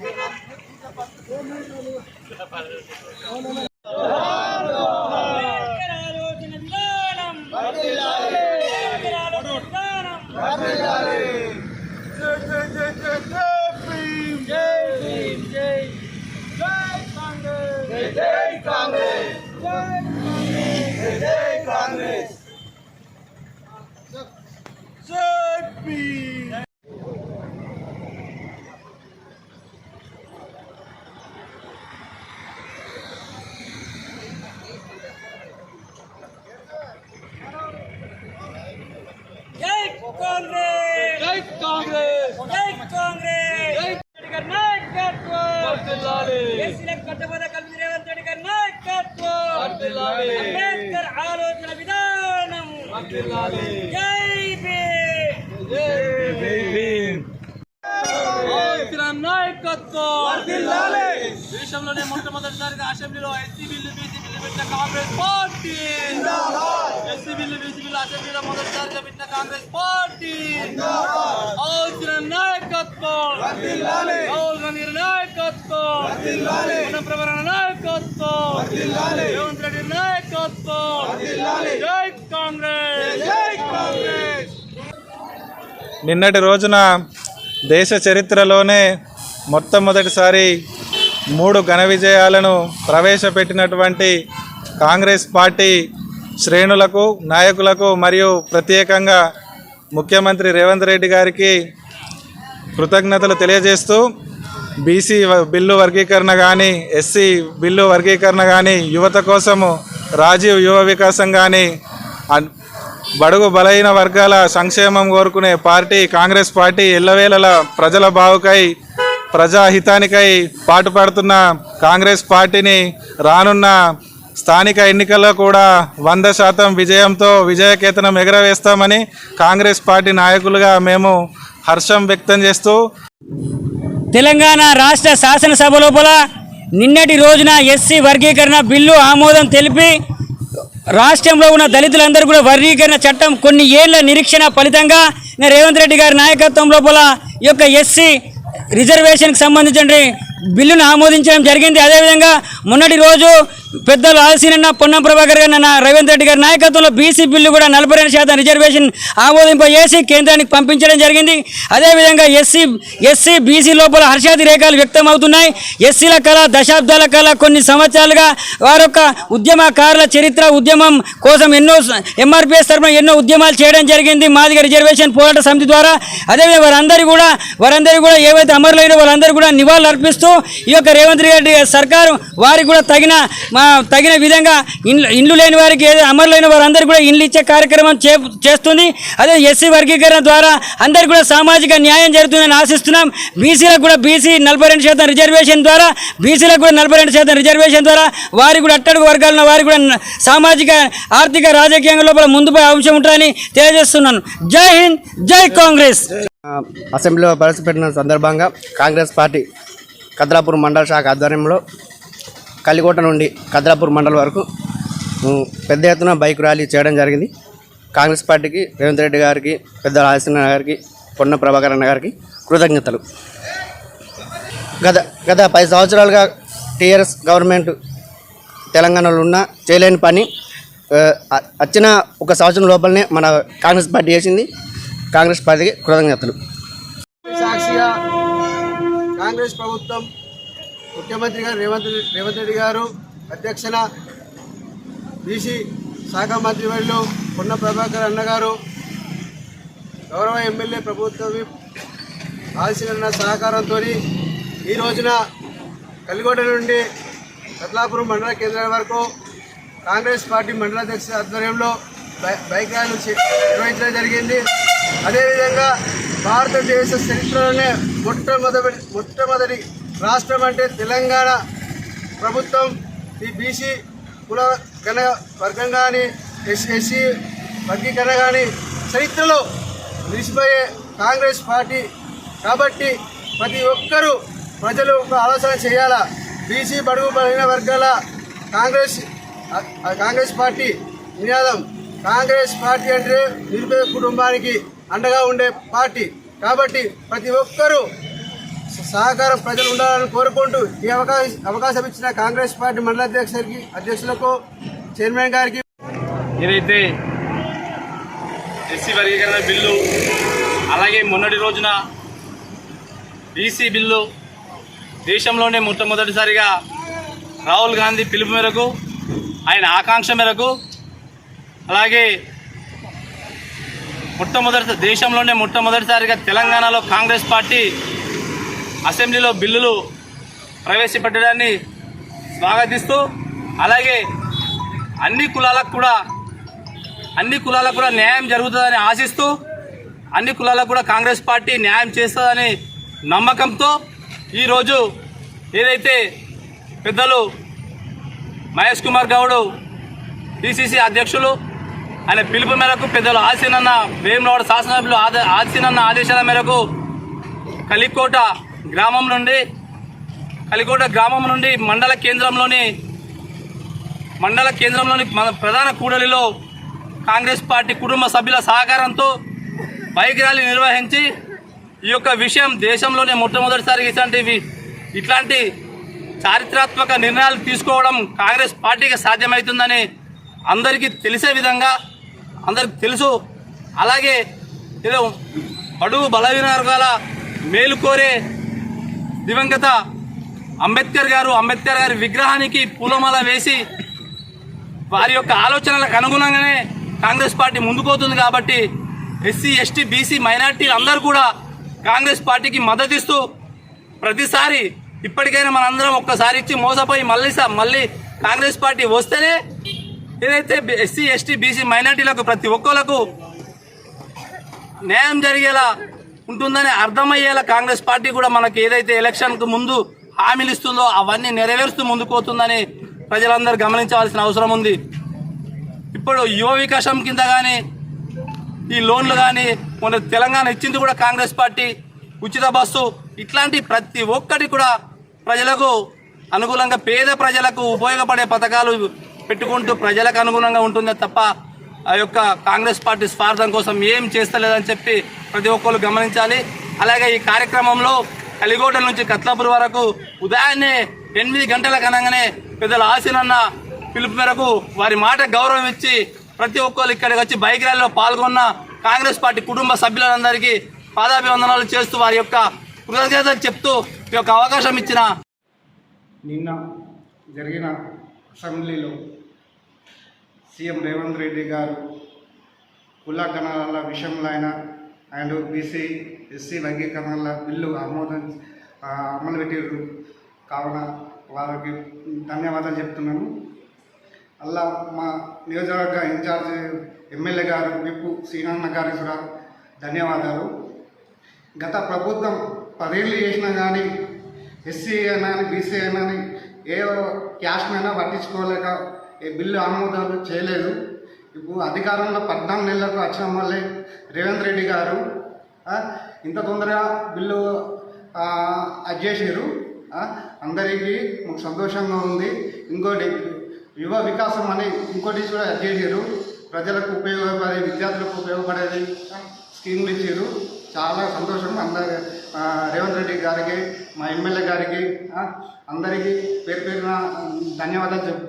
Yeah. Vamos lá. ఎస్సీలకు కట్టబడ్డ కల్పి రేవంత్ రెడ్డి గారి నాయకత్వం. అంబేద్కర్ ఆలోచన విధానం. జై భీమ్. నాయకత్వం. దేశంలోనే మొట్టమొదటిసారిగా అసెంబ్లీలో ఎస్సీ బిల్లు బీసీ బిల్లు పెట్టిన Congress party. SC bill BC bill అసెంబ్లీలో మొదటిసారిగా పెట్టిన కాంగ్రెస్ పార్టీ. అవసర నాయకత్వం. రాహుల్ గాంధీ నాయకత్వం పొన్నం నాయకత్వం. రేవంత్ రెడ్డి నాయకత్వం. జై కాంగ్రెస్. జై కాంగ్రెస్. నిన్నటి రోజున దేశ చరిత్రలోనే మొట్టమొదటిసారి మూడు ఘన విజయాలను ప్రవేశపెట్టినటువంటి కాంగ్రెస్ పార్టీ శ్రేణులకు నాయకులకు మరియు ప్రత్యేకంగా ముఖ్యమంత్రి రేవంత్ రెడ్డి గారికి కృతజ్ఞతలు తెలియజేస్తూ బీసీ బిల్లు వర్గీకరణ కానీ ఎస్సీ బిల్లు వర్గీకరణ కానీ యువత కోసము రాజీవ్ యువ వికాసం కానీ అన్- బడుగు బలహీన వర్గాల సంక్షేమం కోరుకునే పార్టీ కాంగ్రెస్ పార్టీ ఎల్లవేళల ప్రజల బావుకై ప్రజాహితానికై పాటుపడుతున్న కాంగ్రెస్ పార్టీని రానున్న స్థానిక ఎన్నికల్లో కూడా వంద శాతం విజయంతో విజయకేతనం ఎగరవేస్తామని కాంగ్రెస్ పార్టీ నాయకులుగా మేము హర్షం వ్యక్తం చేస్తూ తెలంగాణ రాష్ట్ర శాసనసభ లోపల నిన్నటి రోజున ఎస్సీ వర్గీకరణ బిల్లు ఆమోదం తెలిపి రాష్ట్రంలో ఉన్న దళితులందరూ కూడా వర్గీకరణ చట్టం కొన్ని ఏళ్ళ నిరీక్షణ ఫలితంగా రేవంత్ రెడ్డి గారి నాయకత్వం లోపల ఈ యొక్క ఎస్సీ రిజర్వేషన్కి సంబంధించిన బిల్లును ఆమోదించడం జరిగింది. అదేవిధంగా మొన్నటి రోజు పెద్దలు ఆలసీనన్న పొన్నం ప్రభాకర్ గారు నా రేవంత్ రెడ్డి గారి నాయకత్వంలో బీసీ బిల్లు కూడా నలభై రెండు శాతం రిజర్వేషన్ ఆమోదింపజేసి కేంద్రానికి పంపించడం జరిగింది. అదేవిధంగా ఎస్సీ ఎస్సీ బీసీ లోపల హర్షాది రేఖలు వ్యక్తం అవుతున్నాయి ఎస్సీల కళ దశాబ్దాల కళ కొన్ని సంవత్సరాలుగా వారి యొక్క ఉద్యమకారుల చరిత్ర ఉద్యమం కోసం ఎన్నో ఎంఆర్పిఎస్ తరఫున ఎన్నో ఉద్యమాలు చేయడం జరిగింది. మాదిగ రిజర్వేషన్ పోరాట సమితి ద్వారా. అదేవిధంగా వారందరూ కూడా వారందరూ కూడా ఏవైతే అమరులైన వాళ్ళందరూ కూడా నివాళులు అర్పిస్తూ ఈ యొక్క రేవంత్ రెడ్డి గారి సర్కారు వారికి కూడా తగిన మా తగిన విధంగా ఇండ్లు ఇండ్లు లేని వారికి ఏదో అమరులైన వారందరూ కూడా ఇండ్లు ఇచ్చే కార్యక్రమం చే చేస్తుంది. అదే ఎస్సీ వర్గీకరణ ద్వారా అందరికీ కూడా సామాజిక న్యాయం జరుగుతుందని ఆశిస్తున్నాం. బీసీలకు కూడా బీసీ నలభై రెండు శాతం రిజర్వేషన్ ద్వారా బీసీలకు కూడా నలభై రెండు శాతం రిజర్వేషన్ ద్వారా వారి కూడా అట్టడుగు వర్గాలను వారి కూడా సామాజిక ఆర్థిక రాజకీయంగా లోపల ముందుపై అంశం ఉంటారని తెలియజేస్తున్నాను. జై హింద్ జై కాంగ్రెస్. అసెంబ్లీలో ప్రవేశపెట్టిన సందర్భంగా కాంగ్రెస్ పార్టీ కద్రాపూర్ మండల శాఖ ఆధ్వర్యంలో కలికోట నుండి కద్రాపూర్ మండలం వరకు పెద్ద ఎత్తున బైక్ ర్యాలీ చేయడం జరిగింది. కాంగ్రెస్ పార్టీకి రేవంత్ రెడ్డి గారికి పెద్ద రాజసింహ గారికి పొన్న ప్రభాకర్ అన్న గారికి కృతజ్ఞతలు. గత గత పది సంవత్సరాలుగా టీఆర్ఎస్ గవర్నమెంట్ తెలంగాణలో ఉన్న చేయలేని పని వచ్చిన ఒక సంవత్సరం లోపలనే మన కాంగ్రెస్ పార్టీ చేసింది. కాంగ్రెస్ పార్టీకి కృతజ్ఞతలు. సాక్షిగా కాంగ్రెస్ ప్రభుత్వం ముఖ్యమంత్రి గారు రేవంత్ రేవంత్ రెడ్డి గారు అధ్యక్షన బీసీ శాఖ మంత్రివర్యులు పొన్న ప్రభాకర్ అన్నగారు గౌరవ ఎమ్మెల్యే ప్రభుత్వం ఆశీలన్న సహకారంతో ఈ రోజున కలిగొండ నుండి రత్లాపురం మండల కేంద్రం వరకు కాంగ్రెస్ పార్టీ మండల అధ్యక్షుల ఆధ్వర్యంలో బై- బైక్ ర్యాలీ నిర్వహించడం జరిగింది. అదేవిధంగా భారతదేశ చరిత్రలోనే మొట్టమొదటి మొట్టమొదటి రాష్ట్రం అంటే తెలంగాణ ప్రభుత్వం. ఈ బీసీ కుల గణ వర్గం కానీ ఎస్సీ ఎస్సీ వర్గీకరణ కానీ చరిత్రలో నిలిచిపోయే కాంగ్రెస్ పార్టీ. కాబట్టి ప్రతి ఒక్కరూ ప్రజలు ఒక ఆలోచన చేయాలా? బీసీ బడుగు బలహీన వర్గాల కాంగ్రెస్ కాంగ్రెస్ పార్టీ నినాదం. కాంగ్రెస్ పార్టీ అంటే నిరుపేద కుటుంబానికి అండగా ఉండే పార్టీ. కాబట్టి ప్రతి ఒక్కరూ సహకారం ప్రజలు ఉండాలని కోరుకుంటూ ఈ అవకాశం అవకాశం ఇచ్చిన కాంగ్రెస్ పార్టీ మండల అధ్యక్షుడికి అధ్యక్షులకు చైర్మన్ గారికి. ఏదైతే ఎస్సీ వర్గీకరణ బిల్లు అలాగే మొన్నటి రోజున బీసీ బిల్లు దేశంలోనే మొట్టమొదటిసారిగా రాహుల్ గాంధీ పిలుపు మేరకు ఆయన ఆకాంక్ష మేరకు అలాగే మొట్టమొదటి దేశంలోనే మొట్టమొదటిసారిగా తెలంగాణలో కాంగ్రెస్ పార్టీ అసెంబ్లీలో బిల్లులు ప్రవేశపెట్టడాన్ని స్వాగతిస్తూ అలాగే అన్ని కులాలకు కూడా అన్ని కులాలకు కూడా న్యాయం జరుగుతుందని ఆశిస్తూ అన్ని కులాలకు కూడా కాంగ్రెస్ పార్టీ న్యాయం చేస్తుందని నమ్మకంతో ఈరోజు ఏదైతే పెద్దలు మహేష్ కుమార్ గౌడ్ పిసిసి అధ్యక్షులు ఆయన పిలుపు మేరకు పెద్దలు ఆసీనన్న వేములవాడ శాసనసభ్యులు ఆద ఆసీనన్న ఆదేశాల మేరకు కలికోట గ్రామం నుండి కలికోట గ్రామం నుండి మండల కేంద్రంలోని మండల కేంద్రంలోని మన ప్రధాన కూడలిలో కాంగ్రెస్ పార్టీ కుటుంబ సభ్యుల సహకారంతో బైక్ ర్యాలీ నిర్వహించి ఈ యొక్క విషయం దేశంలోనే మొట్టమొదటిసారి ఇట్లాంటివి ఇట్లాంటి చారిత్రాత్మక నిర్ణయాలు తీసుకోవడం కాంగ్రెస్ పార్టీకి సాధ్యమవుతుందని అందరికీ తెలిసే విధంగా అందరికి తెలుసు. అలాగే ఏదో బడుగు బలహీన వర్గాల మేలు కోరే దివంగత అంబేద్కర్ గారు అంబేద్కర్ గారి విగ్రహానికి పూలమాల వేసి వారి యొక్క ఆలోచనలకు అనుగుణంగానే కాంగ్రెస్ పార్టీ ముందుకోతుంది కాబట్టి ఎస్సీ ఎస్టీ బీసీ మైనార్టీలు అందరూ కూడా కాంగ్రెస్ పార్టీకి మద్దతిస్తూ ప్రతిసారి ఇప్పటికైనా మనందరం ఒక్కసారి ఇచ్చి మోసపోయి మళ్ళీ మళ్ళీ కాంగ్రెస్ పార్టీ వస్తేనే ఏదైతే ఎస్సీ ఎస్టీ బీసీ మైనార్టీలకు ప్రతి ఒక్కలకు న్యాయం జరిగేలా ఉంటుందని అర్థమయ్యేలా కాంగ్రెస్ పార్టీ కూడా మనకి ఏదైతే ఎలక్షన్కు ముందు హామీలు ఇస్తుందో అవన్నీ నెరవేరుస్తూ ముందుకుపోతుందని ప్రజలందరూ గమనించవలసిన అవసరం ఉంది. ఇప్పుడు యువ వికాసం కింద కానీ ఈ లోన్లు కానీ మన తెలంగాణ ఇచ్చింది కూడా కాంగ్రెస్ పార్టీ ఉచిత బస్సు ఇట్లాంటి ప్రతి ఒక్కటి కూడా ప్రజలకు అనుకూలంగా పేద ప్రజలకు ఉపయోగపడే పథకాలు పెట్టుకుంటూ ప్రజలకు అనుగుణంగా ఉంటుందే తప్ప ఆ యొక్క కాంగ్రెస్ పార్టీ స్వార్థం కోసం ఏం చేస్తలేదని చెప్పి ప్రతి ఒక్కరు గమనించాలి. అలాగే ఈ కార్యక్రమంలో కలిగోట నుంచి కత్లాపూర్ వరకు ఉదయాన్నే ఎనిమిది గంటల కనగానే పెద్దల ఆశీనన్న పిలుపు మేరకు వారి మాట గౌరవం ఇచ్చి ప్రతి ఒక్కరు ఇక్కడికి వచ్చి బైక్ ర్యాలీలో పాల్గొన్న కాంగ్రెస్ పార్టీ కుటుంబ సభ్యులందరికీ పాదాభివందనాలు చేస్తూ వారి యొక్క కృతజ్ఞతలు చెప్తూ ఈ యొక్క అవకాశం ఇచ్చిన నిన్న జరిగిన అసెంబ్లీలో సీఎం రేవంత్ రెడ్డి గారు కుల గణాల విషయంలో అయినా అండ్ బీసీ ఎస్సీ వర్గీకరణల బిల్లు ఆమోదం అమలు పెట్టారు కావున వారికి ధన్యవాదాలు చెప్తున్నాను. అలా మా నియోజకవర్గ ఇన్ఛార్జ్ ఎమ్మెల్యే గారు విప్పు శ్రీనాన్న గారి కూడా ధన్యవాదాలు. గత ప్రభుత్వం పదేళ్ళు చేసినా కానీ ఎస్సీ అయినా బీసీ అయినా ఏ క్యాస్ట్నైనా పట్టించుకోలేక ఈ బిల్లు ఆమోదాలు చేయలేదు. ఇప్పుడు అధికారంలో పద్నాలుగు నెలలకు వచ్చిన వల్లే రేవంత్ రెడ్డి గారు ఇంత తొందరగా బిల్లు ఆ, చేసారు అందరికీ మాకు సంతోషంగా ఉంది. ఇంకోటి యువ వికాసం అని ఇంకోటి కూడా అది చేసారు ప్రజలకు ఉపయోగపడే విద్యార్థులకు ఉపయోగపడేది స్కీములు ఇచ్చారు చాలా సంతోషం. అందరి రేవంత్ రెడ్డి గారికి మా ఎమ్మెల్యే గారికి అందరికీ పేరు పేరున ధన్యవాదాలు చెప్